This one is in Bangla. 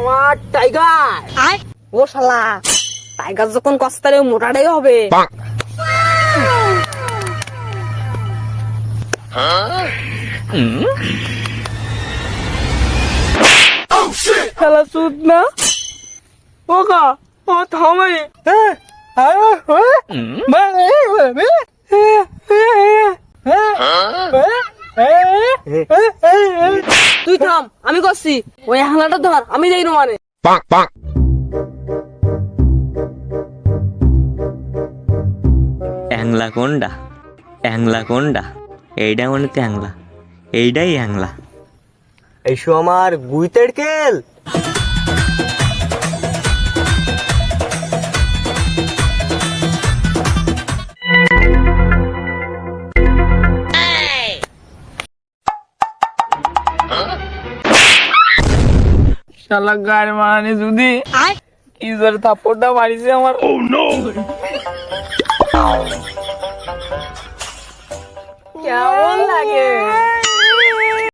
আমার টাইগার ও শালা টাইগার যখন কস্তারে মোটাটাই হবে শালা সুদ না ও কা ও থামাই তুই থাম আমি করছি। ওই হালাটা ধর আমি যাই মানে. অ্যাংলা কোনটা অ্যাংলা কোনটা এইটা মানে তো অ্যাংলা। এইটাই অ্যাংলা। এইসো আমার গুইতের কেল। শালা গাড়ি মারানি যদি। কি জোরে থাপ্পড়টা মারিছে আমার। কেমন লাগে?